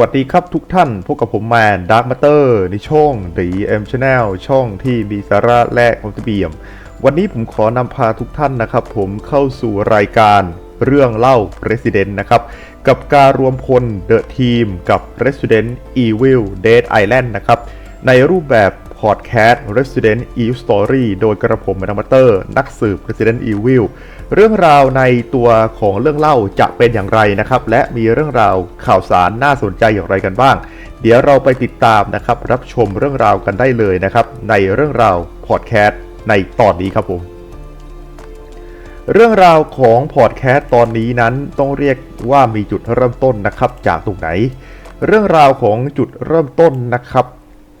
วัสดีครับทุกท่าน พบกับผมแมนดาร์ m มาเตอร์ในช่อง The M Channel ช่องที่มีสาระและความเบียม วันนี้ผมขอนำพาทุกท่านนะครับผมเข้าสู่รายการเรื่องเล่า Resident นะครับ กับการรวมพล The Team กับ Resident Evil Dead Island นะครับ ในรูปแบบพอดแคสต์ Resident Evil Story โดยกระผมแมนดาร์ m มาเตอร์นักสืบ Resident Evil เรื่องราวในตัวของเรื่องเล่าจะเป็นอย่างไรนะครับ และมีเรื่องราวข่าวสารน่าสนใจอย่างไรกันบ้าง เดี๋ยวเราไปติดตามนะครับ รับชมเรื่องราวกันได้เลยนะครับ ในเรื่องราวพอดแคสต์ในตอนนี้ครับผมเรื่องราวของพอดแคสต์ตอนนี้นั้นต้องเรียกว่ามีจุดเริ่มต้นนะครับ จากตรงไหน เรื่องราวของจุดเริ่มต้นนะครับ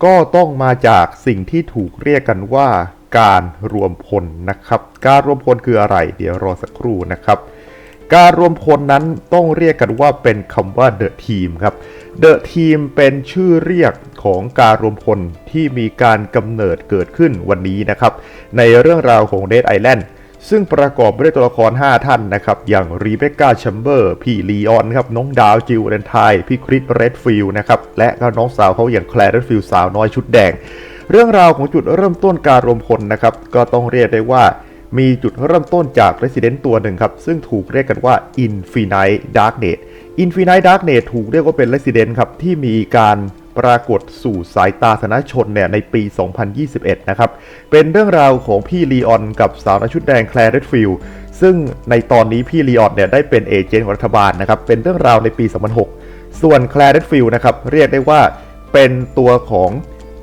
ก็ต้องมาจากสิ่งที่ถูกเรียกกันว่า การรวมพลนะครับ การรวมพลคืออะไร เดี๋ยวรอสักครู่นะครับ การรวมพลนั้นต้องเรียกกันว่าเป็นคำว่า The Team ครับ The Team เป็นชื่อเรียกของการรวมพลที่มีการกำเนิดเกิดขึ้นวันนี้นะครับ ในเรื่องราวของ Dead Island ซึ่งประกอบไปด้วยตัวละคร 5 ท่านนะครับ อย่างรีเบคก้าแชมเบอร์ พี่ลีออนครับ น้องดาวจิลเรนไทพี่คริสเรดฟิลนะครับ และก็น้องสาวเขาอย่างแคลร์เรดฟิลสาวน้อยชุดแดง เรื่องราวของจุดเริ่มต้นการรวมพลนะครับ ก็ต้องเรียกได้ว่ามีจุดเริ่มต้นจาก Resident ตัวหนึ่งครับ ซึ่งถูกเรียกกันว่า Infinite Darkness Infinite Darkness ถูกเรียกว่าเป็น Resident ครับ ที่มีการปรากฏสู่สายตาสาธารณชนเนี่ยในปี 2021 นะครับ เป็นเรื่องราวของพี่ลีออนกับสาวน้อยชุดแดงแคลร์เรดฟิลซึ่งในตอนนี้พี่ลีออนเนี่ยได้เป็นเอเจนต์ของรัฐบาลนะครับ เป็นเรื่องราวในปี 2006 ส่วนแคลร์เรดฟิลนะครับ เรียกได้ว่าเป็นตัวของ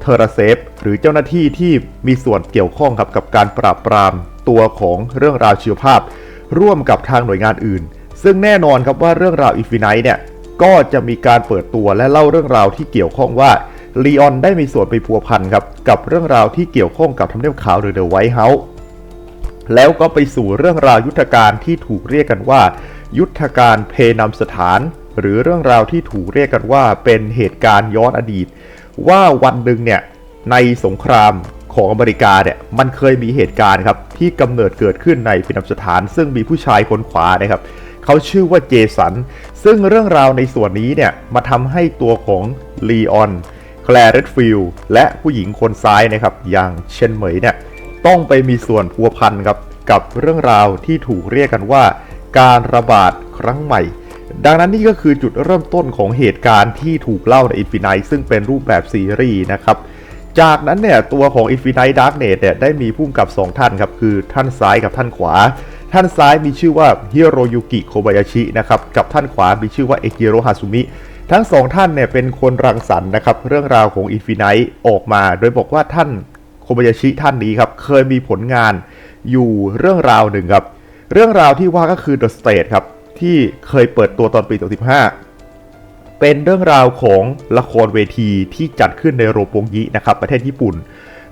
เทอร์เซฟหรือเจ้าหน้าที่ที่มีส่วนเกี่ยวข้องครับกับการปราบปรามตัวของเรื่องราวชีวภาพ ร่วมกับทางหน่วยงานอื่น ซึ่งแน่นอนครับว่าเรื่องราวอิฟินิตเนี่ยก็จะมีการเปิดตัวและเล่าเรื่องราวที่เกี่ยวข้องว่าลีออนได้มีส่วนไปพัวพันครับกับเรื่องราวที่เกี่ยวข้องกับทำเนียบขาวหรือเดอะไวท์เฮาส์แล้วก็ไปสู่เรื่องราวยุทธการที่ถูกเรียกกันว่า ยุทธการเพนำสถาน หรือเรื่องราวที่ถูกเรียกกันว่าเป็นเหตุการณ์ย้อนอดีต ว่าวันหนึ่งเนี่ยในสงครามของอเมริกาเนี่ยมันเคยมีเหตุการณ์ครับที่กำเนิดเกิดขึ้นในพินัมสถาน ซึ่งมีผู้ชายคนขวานะครับเขาชื่อว่าเจสัน ซึ่งเรื่องราวในส่วนนี้เนี่ยมาทำให้ตัวของลีออนแคลร์เรดฟิลและผู้หญิงคนซ้ายนะครับอย่างเชนเหมยเนี่ยต้องไปมีส่วนพัวพันครับกับเรื่องราวที่ถูกเรียกกันว่า การระบาดครั้งใหม่ ดังนั้นนี่ก็คือจุดเริ่มต้นของเหตุการณ์ที่ถูกเล่าใน Infinite ซึ่งเป็นรูปแบบซีรีส์นะครับ จากนั้นเนี่ยตัวของ Infinite Darkness เนี่ยได้มีผู้กำกับ 2 ท่านครับ คือท่านซ้ายกับท่านขวา ท่านซ้ายมีชื่อว่าฮิโรยุกิโคบายาชินะครับ กับท่านขวามีชื่อว่าเอกิโรฮาซุมิทั้งสองท่านเนี่ยเป็นคนรังสรรค์นะครับเรื่องราวของ Infinite ออกมา โดยบอกว่าท่านโคบายาชิท่านนี้ครับเคยมีผลงานอยู่เรื่องราวหนึ่งครับ เรื่องราวที่ว่าก็คือ The State ครับ ที่เคยเปิดตัวตอนปี 2015 เป็นเรื่องราวของละครเวทีที่จัดขึ้นในโรปงยินะครับประเทศญี่ปุ่น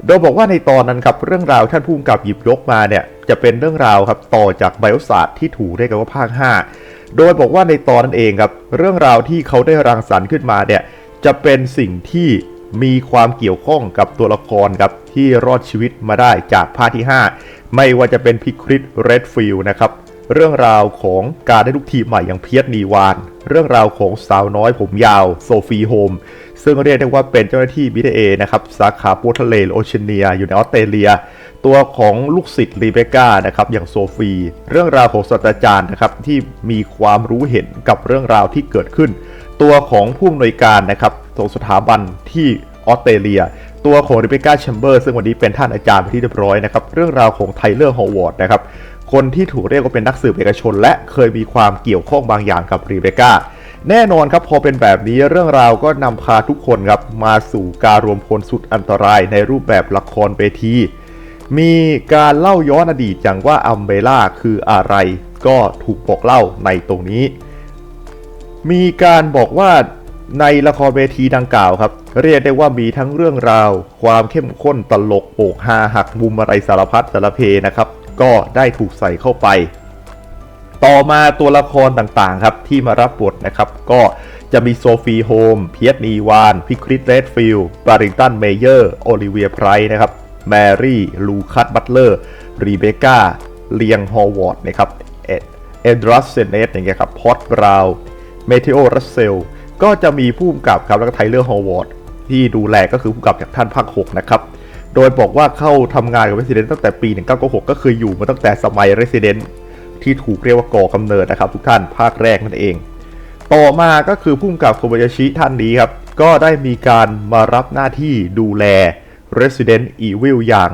โดยบอกว่าในตอนนั้นครับเรื่องราวท่านผู้กำกับหยิบยกมาเนี่ยจะเป็นเรื่องราวครับต่อจากไบโอศาสตร์ที่ถูกเรียกกันว่าภาค 5 โดยบอกว่าในตอนนั้นเองครับเรื่องราวที่เขาได้รังสรรค์ขึ้นมาเนี่ยจะเป็นสิ่งที่มีความเกี่ยวข้องกับตัวละครครับที่รอดชีวิตมาได้จากภาคที่ 5 ไม่ว่าจะเป็นพิคริสเรดฟิลนะครับ เรื่องราวของการได้ลูกทีมใหม่อย่างเพียรนีวาน เรื่องราวของสาวน้อยผมยาวโซฟีโฮม ซึ่งเรียกได้ว่าเป็นเจ้าหน้าที่บีเอนะครับ สาขาโปรทะเลโอเชียเนีย อยู่ในออสเตรเลีย ตัวของลูกศิษย์รีเบก้านะครับ อย่างโซฟี เรื่องราวของศาสตราจารย์นะครับ ที่มีความรู้เห็นกับเรื่องราวที่เกิดขึ้น ตัวของผู้อำนวยการนะครับของสถาบันที่ออสเตรเลียตัวของริเบก้าแชมเบอร์ซึ่งวันนี้เป็นท่านอาจารย์ที่เรียบร้อยนะครับ เรื่องราวของไทเลอร์ฮอวอร์ดนะครับ คนที่ถูกเรียกว่าเป็นนักสืบเอกชน และเคยมีความเกี่ยวข้องบางอย่างกับรีเบก้าแน่นอนครับพอเป็นแบบนี้เรื่องราวก็นำพาทุกคนครับมาสู่การรวมพลสุดอันตรายในรูปแบบละครเวที มีการเล่าย้อนอดีตอย่างว่าอัมเบล่าคืออะไร ก็ถูกบอกเล่าในตรงนี้ มีการบอกว่าในละครเวทีดังกล่าวครับ เรียกได้ว่ามีทั้งเรื่องราว ความเข้มข้นตลกโปกฮาหักมุมอะไรสารพัดสารเพนะครับ ก็ได้ถูกใส่เข้าไป ต่อมาตัวละครต่างๆครับที่มารับบทนะครับ ก็จะมีโซฟีโฮม เพียรนีวาน พิคริสเรดฟิลบาริงตันเมเยอร์ โอลิเวียไพร์นะครับ แมรี่ ลูคัส บัตเลอร์ รีเบคก้า เลียง ฮอวอร์ดนะครับเอ็ดเอดรัสเซเนตอย่างเงี้ยครับ พอตบราวเมเทโอรัสเซล ก็จะมีผู้กำกับครับแล้วก็ไทเลอร์ ฮอวอร์ดที่ดูแลก็คือผู้กำกับจากท่านภาค6นะครับ โดยบอกว่าเข้าทำงานกับ Resident ตั้งแต่ปี 1996 ก็คืออยู่มาตั้งแต่สมัย Resident ที่ถูกเรียกว่าก่อกำเนิดนะครับ ทุกท่านภาคแรกนั่นเอง ต่อมาก็คือผู้กำกับโคบายาชิท่านนี้ครับ ก็ได้มีการมารับหน้าที่ดูแล Resident Evil อย่าง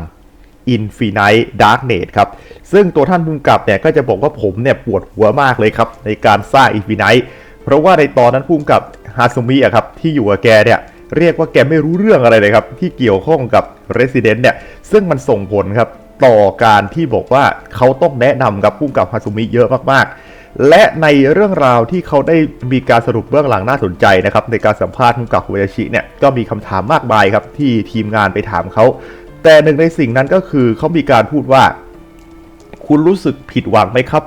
Infinite Darkness ครับ ซึ่งตัวท่านผู้กำกับเนี่ยก็จะบอกว่าผมเนี่ยปวดหัวมากเลยครับ ในการสร้าง Infinite เพราะว่าในตอนนั้นผู้กำกับฮาซุมิอะครับที่อยู่กับแกเนี่ย เรียกว่าแกไม่รู้เรื่องอะไรเลยครับ ที่เกี่ยวข้องกับ Resident เนี่ย ซึ่งมันส่งผลครับ ต่อการที่บอกว่าเขาต้องแนะนำกับผู้กับฮาซุมิเยอะมากๆ และในเรื่องราวที่เขาได้มีการสรุปเบื้องหลังน่าสนใจนะครับ ในการสัมภาษณ์ผู้กับโคบายาชิเนี่ยก็มีคำถามมากมายครับ ที่ทีมงานไปถามเขาแต่หนึ่งในสิ่งนั้นก็คือเขามีการพูดว่า คุณรู้สึกผิดหวังไหมครับ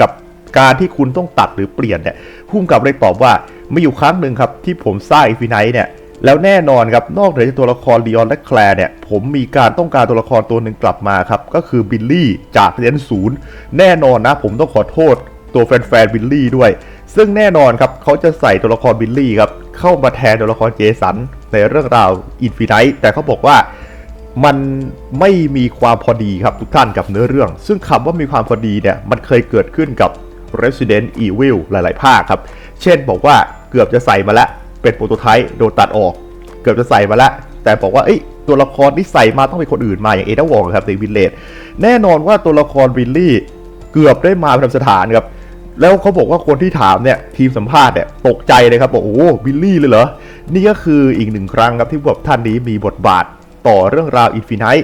กับการที่คุณต้องตัดหรือเปลี่ยนเนี่ยพุ่มกับเลยตอบว่ามีอยู่ครั้งหนึ่งครับที่ผมสร้างอีฟิไนท์เนี่ย แล้วแน่นอนครับนอกเหนือจากตัวละครลีออนและแคลร์เนี่ย ผมมีการต้องการตัวละครตัวหนึ่งกลับมาครับ ก็คือบิลลี่จากเรนศูนย์แน่นอนนะ ผมต้องขอโทษตัวแฟนๆบิลลี่ด้วย ซึ่งแน่นอนครับเขาจะใส่ตัวละครบิลลี่ครับ เข้ามาแทนตัวละครเจสันในเรื่องราวอินฟินท์แต่เขาบอกว่ามันไม่มีความพอดีครับทุกท่านกับเนื้อเรื่อง ซึ่งคำว่ามีความพอดีเนี่ยมันเคยเกิดขึ้นกับ Resident Evil หลาย ๆ ภาคครับ เช่นบอกว่าเกือบจะใส่มาแล้ว เป็นโปรโตไทป์โดนตัดออก เกือบจะใส่มาแล้วแต่บอกว่าเอ้ยตัวละครที่ใส่มาต้องเป็นคนอื่นมาอย่างเอเดวองครับในวิลเลจแน่นอนว่าตัวละครวิลลี่เกือบได้มาประจำสถานครับแล้วเขาบอกว่าคนที่ถามเนี่ยทีมสัมภาษณ์เนี่ยตกใจเลยครับบอกโอ้บิลลี่เลยเหรอ นี่ก็คืออีกหนึ่งครั้งครับที่แบบท่านนี้มีบทบาทต่อเรื่องราวอินฟินิต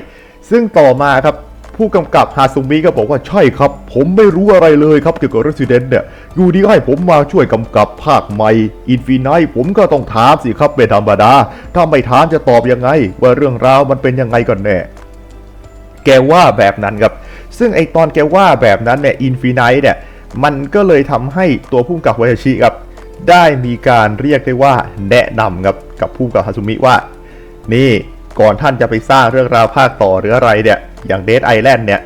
ซึ่งต่อมาครับ ผู้กำกับฮาซุมิก็บอกว่าใช่ครับ ผมไม่รู้อะไรเลยครับเกี่ยวกับ Resident เนี่ยอยู่ดีให้ผมมาช่วยกำกับภาคใหม่ Infinite ผมก็ต้องถามสิครับเป็นธรรมดา ถ้าไม่ถามจะตอบยังไง ว่าเรื่องราวมันเป็นยังไงกันแน่แกว่าแบบนั้นครับ ซึ่งไอตอนแกว่าแบบนั้นเนี่ยอินฟินิตเนี่ยมันก็เลยทำให้ตัวผู้กำกับวายาชิครับได้มีการเรียกได้ว่าแนะนำครับกับผู้กำกับฮาซุมิว่า นี่ ก่อนท่านจะไปสร้างเรื่องราวภาคต่อหรืออะไรเนี่ย อย่างเด d ไอแลนด์เนี่ย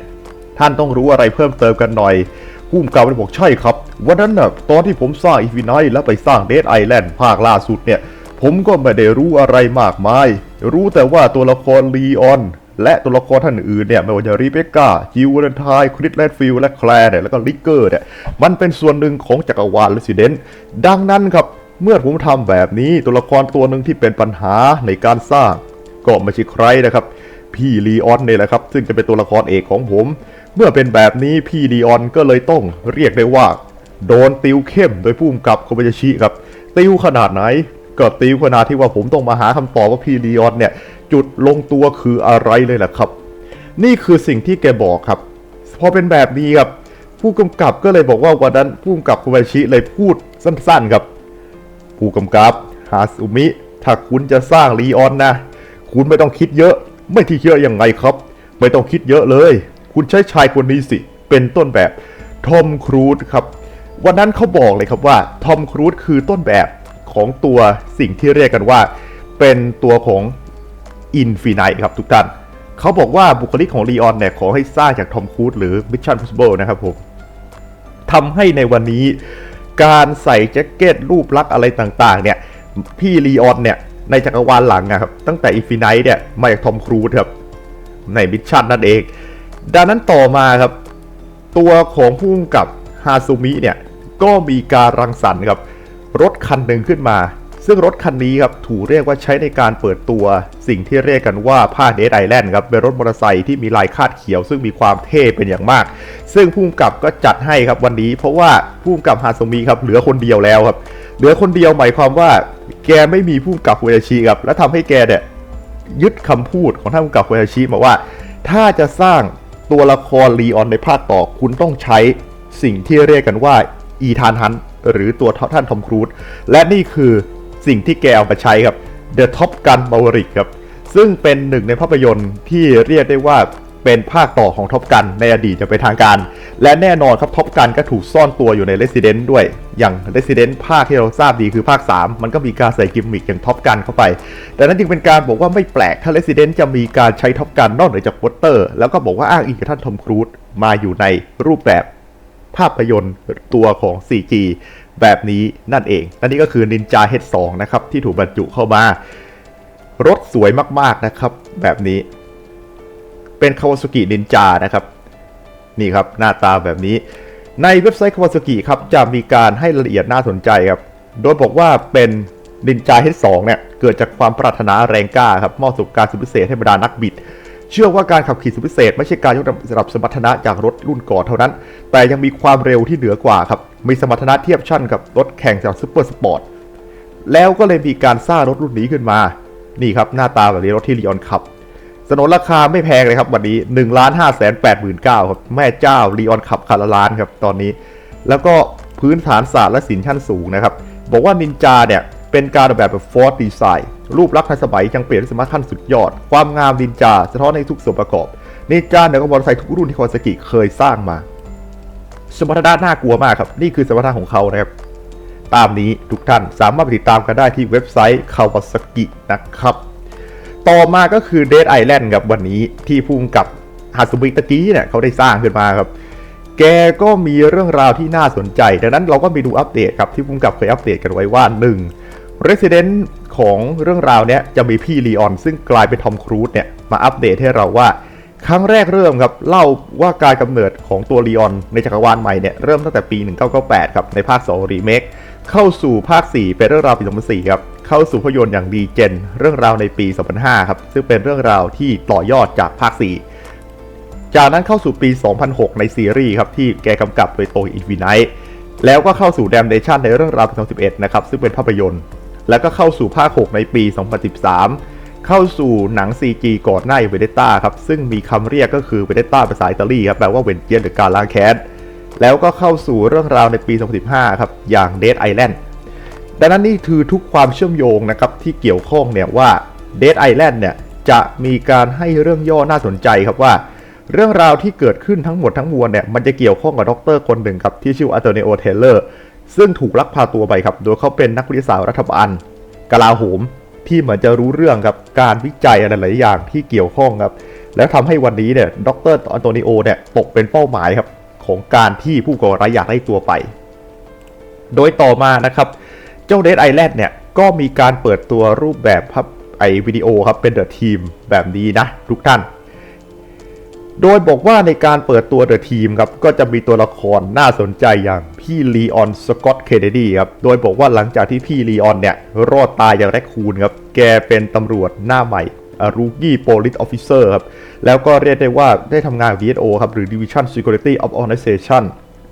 ท่านต้องรู้อะไรเพิ่มเติมกันหน่อยผู้กำกับเลยบอกใช่ครับ วันนั้นน่ะตอนที่ผมสร้างอีฟิน t แล้วไปสร้างเด d ไอแลนด์ภาคล่าสุดเนี่ย ผมก็ไม่ได้รู้อะไรมากมาย รู้แต่ว่าตัวละครลีออนและตัวละครท่านอื่นเนี่ยไม่ว่าจะรีเบคก้าจิวเวนทายคริสแลดฟิลและแคลร์เนี่ยแล้วก็ลิกเกอร์เนี่ยมันเป็นส่วนหนึ่งของจักรวาล Resident ดังนั้นครับเมื่อผมทำแบบนี้ตัวละครตัวหนึ่งที่เป็นปัญหาในการสร้าง ก็ไม่ใช่ใครนะครับ พี่ลีออนเนี่ยแหละครับ ซึ่งจะเป็นตัวละครเอกของผม เมื่อเป็นแบบนี้พี่ลีออนก็เลยต้องเรียกได้ว่า โดนติวเข้มโดยผู้กำกับโคบายาชิครับ ติวขนาดไหนก็ติวขนาดที่ว่าผมต้องมาหาคำตอบว่าพี่ลีออนเนี่ย จุดลงตัวคืออะไรเลยแหละครับ นี่คือสิ่งที่แกบอกครับ พอเป็นแบบนี้ครับผู้กำกับก็เลยบอกว่าวันนั้นผู้กำกับโคบายาชิเลยพูดสั้นๆครับ ผู้กำกับฮาซุมิ ถ้าคุณจะสร้างลีออนนะ คุณไม่ต้องคิดเยอะ ไม่ที่เยอะยังไงครับ ไม่ต้องคิดเยอะเลย คุณใช้ชายคนนี้สิ เป็นต้นแบบทอมครูซครับ วันนั้นเขาบอกเลยครับว่าทอมครูซคือต้นแบบของตัวสิ่งที่เรียกกันว่า เป็นตัวของอินฟินิตครับทุกท่านเขาบอกว่าบุคลิกของลีออนเนี่ยขอให้สร้างจากทอมครูซหรือ Mission Possible นะครับผมทำให้ในวันนี้การใส่แจ็คเก็ตรูปลักษณ์อะไรต่างๆ เนี่ย พี่ลีออนเนี่ย ในจักรวาลหลังอะครับ ตั้งแต่อินฟินิตเนี่ยมาจากทอมครูซครับ ในมิชชั่นนั่นเอง ดังนั้นต่อมาครับ ตัวของผู้กำกับฮาซุมิเนี่ย ก็มีการรังสรรค์ครับ รถคันหนึ่งขึ้นมา ซึ่งรถคันนี้ครับถูกเรียกว่าใช้ในการเปิดตัวสิ่งที่เรียกกันว่าผ้าเดทไอแลนด์ครับเป็นรถมอเตอร์ไซค์ที่มีลายคาดเขียว ซึ่งมีความเท่เป็นอย่างมาก ซึ่งผู้กำกับก็จัดให้ครับวันนี้ เพราะว่าผู้กำกับฮาซุมิครับเหลือคนเดียวแล้วครับ เหลือคนเดียวหมายความว่า แกไม่มีผู้กำกับเวชิครับ และทำให้แกเนี่ยยึดคำพูดของท่านผู้กำกับเวชิมาว่า ถ้าจะสร้างตัวละครลีออนในภาคต่อคุณต้องใช้สิ่งที่เรียกกันว่าอีธานฮันหรือตัวท่านทอมครูซและนี่คือสิ่งที่แกเอามาใช้ครับ The Top Gun Maverick ครับ ซึ่งเป็นหนึ่งในภาพยนตร์ที่เรียกได้ว่าเป็นภาคต่อของท็อปกันในอดีตจะเป็นทางการ และแน่นอนครับท็อปกันก็ถูกซ่อนตัวอยู่ใน Resident ด้วย อย่าง Resident ภาคที่เราทราบดีคือภาค 3 มันก็มีการใส่กิมมิคอย่างท็อปกันเข้าไป แต่นั้นจึงเป็นการบอกว่าไม่แปลกถ้า Resident จะมีการใช้ท็อปกันนอกเหนือจากโปสเตอร์ แล้วก็บอกว่าอ้างอิงกับท่านทอมครูซมาอยู่ในรูปแบบภาพยนตร์ตัวของ 4G แบบนี้นั่นเองและนี่ก็คือ Ninja H2 นะครับ ที่ถูกบรรจุเข้ามารถสวยมากๆนะครับ แบบนี้ เป็น Kawasaki Ninja นะครับ นี่ครับหน้าตาแบบนี้ ในเว็บไซต์ Kawasaki ครับจะมีการให้รายละเอียดน่าสนใจครับ โดยบอกว่าเป็น Ninja H2 เนี่ยเกิดจากความปรารถนาแรงกล้าครับมอบประสบการณ์สุดพิเศษให้บรรดานักบิด เชื่อว่าการขับขี่สุดพิเศษ ไม่ใช่การยกระดับสมรรถนะจากรถรุ่นก่อนเท่านั้น แต่ยังมีความเร็วที่เหนือกว่าครับมีสมรรถนะเทียบชั้นกับรถแข่งจากซูเปอร์สปอร์ตแล้วก็เลยมีการสร้างรถรุ่นนี้ขึ้นมา นี่ครับหน้าตาแบบนี้รถที่ลีออนขับ สนนราคาไม่แพงเลยครับวันนี้1นึ่งล้านห้าแสนแปดหมื่นเก้าครับแม่เจ้าลีออนขับคาราล้านครับตอนนี้ แล้วก็พื้นฐานศาสตร์และศิลป์ชั้นสูงนะครับ บอกว่านินจาเนี่ย เป็นการออกแบบแบบฟอร์ดดีไซน์รูปลักษณ์ทันสมัยยังเปลี่ยนสมรรถขั้นสุดยอด ความงามนินจา สะท้อนในทุกส่วนประกอบ นินจาเนี่ยก็บอลไซค์ทุกรุ่นที่คาวาซากิเคยสร้างมา สมรรถนะน่ากลัวมากครับ นี่คือสมรรถนะของเขานะครับตามนี้ทุกท่านสามารถติดตามกันได้ที่เว็บไซต์ Kawasaki นะครับ ต่อมาก็คือ Dead Island ครับวันนี้ที่พุ่งกับฮาสุบิตะกี้เนี่ยเขาได้สร้างขึ้นมาครับ แกก็มีเรื่องราวที่น่าสนใจ ดังนั้นเราก็ไปดูอัปเดตครับที่พุ่งกับเคยอัปเดตกันไว้ว่า 1. Resident ของเรื่องราวเนี้ยจะมีพี่ลีออน ซึ่งกลายเป็นทอมครูซเนี่ยมาอัปเดตให้เราว่าครั้งแรกเริ่มครับ เล่าว่าการกำเนิดของตัวลีออนในจักรวาลใหม่เนี่ยเริ่มตั้งแต่ปี 1998 ครับ ในภาค 2 รีเมค เข้าสู่ภาค 4 เป็นเรื่องราวปี 2004 ครับ เข้าสู่ภาพยนตร์อย่างดีเจน เรื่องราวในปี 2005 ครับ ซึ่งเป็นเรื่องราวที่ต่อยอดจากภาค 4 จากนั้นเข้าสู่ปี 2006 ในซีรีส์ครับ ที่แกกำกับโดยโตอินวินไนแล้วก็เข้าสู่แดมเนชั่นในเรื่องราวปี 2011 นะครับ ซึ่งเป็นภาพยนตร์ แล้วก็เข้าสู่ภาค 6 ในปี 2013 เข้าสู่หนัง CG ก่อนหน้าเวเดต้าครับ ซึ่งมีคำเรียกก็คือเวเดต้าภาษาอิตาลีครับ แปลว่าเวนเจียนหรือการล้างแค้น แล้วก็เข้าสู่เรื่องราวในปี 2015 ครับ อย่าง Dead Island ดังนั้นนี่คือทุกความเชื่อมโยงนะครับที่เกี่ยวข้องเนี่ยว่า Dead Island เนี่ยจะมีการให้เรื่องย่อน่าสนใจครับว่า เรื่องราวที่เกิดขึ้นทั้งหมดทั้งมวลเนี่ยมันจะเกี่ยวข้องกับด็อกเตอร์คนหนึ่งครับที่ชื่ออัลเทอร์เนโอเทเลอร์ซึ่งถูกลักพาตัวไปครับ โดยเขาเป็นนักวิทยาศาสตร์รัฐบาลกลาโหมที่เหมือนจะรู้เรื่องครับการวิจัยอะไรหลายอย่างที่เกี่ยวข้องครับ แล้วทำให้วันนี้เนี่ยดรอันโตนิโอเนี่ยตกเป็นเป้าหมายครับ ของการที่ผู้ก่อร้ายอยากได้ตัวไป โดยต่อมานะครับเจ้า Dead Island เนี่ยก็มีการเปิดตัวรูปแบบภาพไอวิดีโอครับเป็นเดอะทีมแบบนี้นะทุกท่าน โดยบอกว่าในการเปิดตัวเดอะทีมครับก็จะมีตัวละครน่าสนใจอย่างพี่ลีออนสกอตเคเนดีครับโดยบอกว่าหลังจากที่พี่ลีออนเนี่ยรอดตายอย่างแรคคูนครับแกเป็นตำรวจหน้าใหม่ รูกี้โพลิสออฟฟิเซอร์ครับ แล้วก็เรียกได้ว่าได้ทำงานกับ DSO ครับ หรือ Division Security of Organization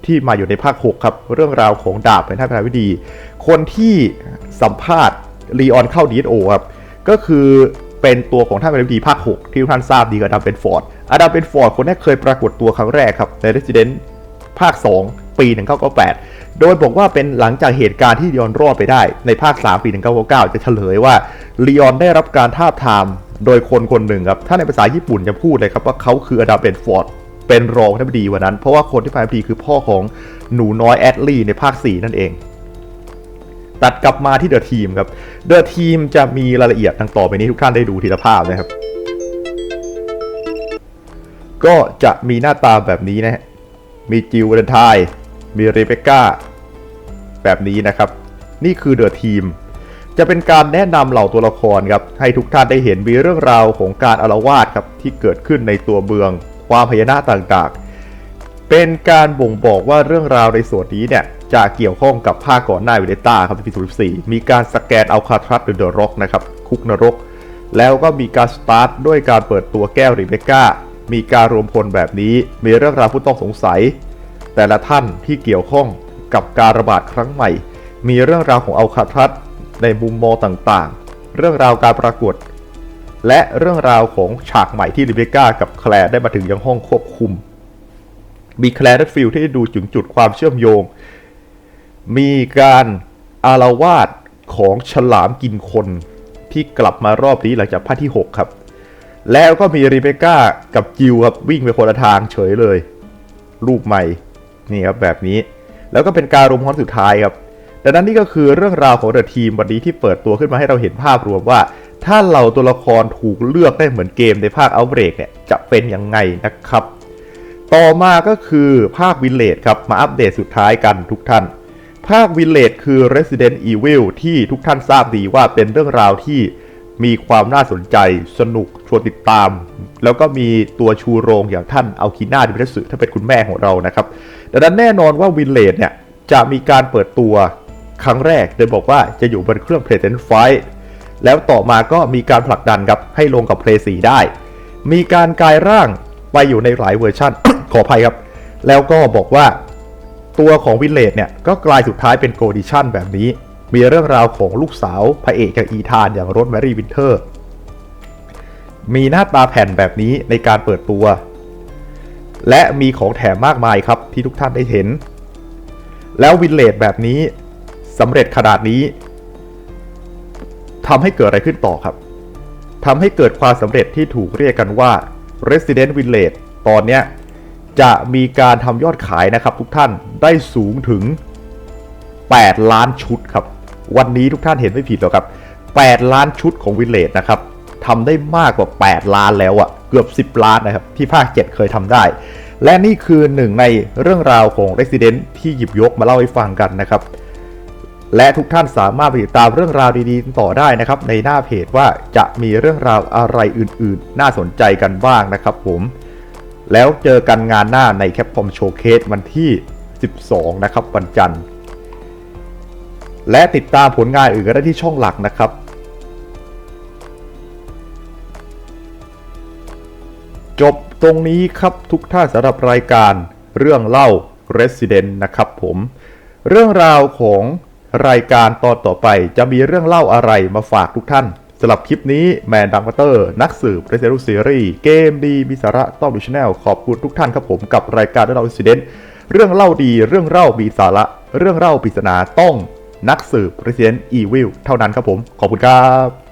ที่มาอยู่ในภาค 6 ครับ เรื่องราวของดาบเป็นท่านประธานวิดี คนที่สัมภาษณ์ลีออนเข้า DSO ครับ ก็คือเป็นตัวของท่านประธานวิดีภาค 6 ที่ท่านทราบดีกับดัมเป็นฟอร์ดอดัมเป็นฟอร์ดคนนี้เคยปรากฏตัวครั้งแรกครับใน Resident ภาค 2 ปี 1998 โดยบอกว่าเป็นหลังจากเหตุการณ์ที่ลีออนรอดไปได้ในภาค 3 ปี 1999 จะเฉลยว่าลีออนได้รับการท้าบทาม โดยคนคนหนึ่งครับ ถ้าในภาษาญี่ปุ่นจะพูดเลยครับว่าเขาคืออดัมเบนฟอร์ดเป็นรองท่านบดีวันนั้น เพราะว่าคนที่พายพีคือพ่อของหนูน้อยแอดลี่ในภาค 4 นั่นเอง ตัดกลับมาที่เดอะทีมครับ เดอะทีมจะมีรายละเอียดดังต่อไปนี้ทุกท่านได้ดูทีละภาพนะครับ ก็จะมีหน้าตาแบบนี้นะฮะ มีจิวเดนไทมีเรเบคก้าแบบนี้นะครับ นี่คือเดอะทีม จะเป็นการแนะนำเหล่าตัวละครครับให้ทุกท่านได้เห็นมีเรื่องราวของการอารวาสครับที่เกิดขึ้นในตัวเมือง ความพยานะต่างๆ เป็นการบ่งบอกว่าเรื่องราวในส่วนนี้เนี่ยจะเกี่ยวข้องกับภาคก่อนหน้าวิเดต้าครับปี2014มีการสแกนเอาคาทรัสหรือเดอะร็อกนะครับคุกนรก แล้วก็มีการสตาร์ทด้วยการเปิดตัวแก้วริเบก้ามีการรวมพลแบบนี้ มีเรื่องราวผู้ต้องสงสัย แต่ละท่านที่เกี่ยวข้องกับการระบาดครั้งใหม่ มีเรื่องราวของอัลคาทรัส ในมุมมองต่างๆ เรื่องราวการปรากฏและเรื่องราวของฉากใหม่ที่ริเบก้ากับแคลร์ได้มาถึงยังห้องควบคุม มีแคลร์และฟิลที่ได้ดูจุดจุดความเชื่อมโยง มีการอารวาสของฉลามกินคนที่กลับมารอบนี้หลังจากภาคที่ 6 ครับ แล้วก็มีริเบก้ากับจิวครับวิ่งไปคนละทางเฉยเลย รูปใหม่ นี่ครับแบบนี้ แล้วก็เป็นการรวมครั้งสุดท้ายครับ ดังนั้นนี่ก็คือเรื่องราวของเดอะทีมวันนี้ที่เปิดตัวขึ้นมาให้เราเห็นภาพรวมว่า ถ้าเราตัวละครถูกเลือกได้เหมือนเกมในภาคเอาเบรกเนี่ยจะเป็นยังไงนะครับ ต่อมาก็คือภาควินเลดครับมาอัปเดตสุดท้ายกันทุกท่าน ภาค Village คือ Resident Evil ที่ทุกท่านทราบดีว่าเป็นเรื่องราวที่มีความน่าสนใจสนุกชวนติดตาม แล้วก็มีตัวชูโรงอย่างท่านเอาคิน่าดิมิทสึถ้าเป็นคุณแม่ของเรานะครับ ดังนั้นแน่นอนว่า Village เนี่ยจะมีการเปิดตัว ครั้งแรกโดยบอกว่าจะอยู่บนเครื่อง PlayStation 5แล้วต่อมาก็มีการผลักดันครับให้ลงกับ Play 4ได้ มีการกลายร่างไปอยู่ในหลายเวอร์ชัน ขออภัยครับ แล้วก็บอกว่าตัวของวิลเลจเนี่ย ก็กลายสุดท้ายเป็นโกดิชันแบบนี้ มีเรื่องราวของลูกสาวพระเอกกับอีธานอย่างโรสแมรี่วินเทอร์ มีหน้าตาแผ่นแบบนี้ในการเปิดตัว และมีของแถมมากมายครับที่ทุกท่านได้เห็น แล้ววิลเลจแบบนี้ สำเร็จขนาดนี้ทำให้เกิดอะไรขึ้นต่อครับทำให้เกิดความสำเร็จที่ถูกเรียกกันว่า Resident Village ตอนเนี้ยจะมีการทำยอดขายนะครับ ทุกท่านได้สูงถึง 8 ล้านชุดครับ วันนี้ทุกท่านเห็นไม่ผิดหรอกครับ 8 ล้านชุดของ Village นะครับทำได้มากกว่า 8 ล้านแล้วอะ เกือบ 10 ล้านนะครับ ที่ภาค 7 เคยทำได้ และนี่คือหนึ่งในเรื่องราวของ Resident ที่หยิบยกมาเล่าให้ฟังกันนะครับ และทุกท่านสามารถไปติดตามเรื่องราวดีๆ ต่อได้นะครับ ในหน้าเพจว่าจะมีเรื่องราวอะไรอื่นๆ น่าสนใจกันบ้างนะครับผม แล้วเจอกันงานหน้าในแคปคอมโชว์เคสวันที่ 12 นะครับวันจันทร์ และติดตามผลงานอื่นก็ได้ที่ช่องหลักนะครับจบตรงนี้ครับทุกท่านสำหรับรายการเรื่องเล่า Resident นะครับผม เรื่องราวของ รายการตอนต่อไปจะมีเรื่องเล่าอะไรมาฝากทุกท่านสำหรับคลิปนี้แมนดังเตอร์ นักสืบ Resident ซีรีส์เกมดีมีสาระต้องดูชแนลขอบคุณทุกท่านครับผมกับรายการเรื่องเล่า Resident เรื่องเล่าดีเรื่องเล่ามีสาระ เรื่องเล่าปริศนาต้องนักสืบ Resident Evil เท่านั้นครับผม ขอบคุณครับ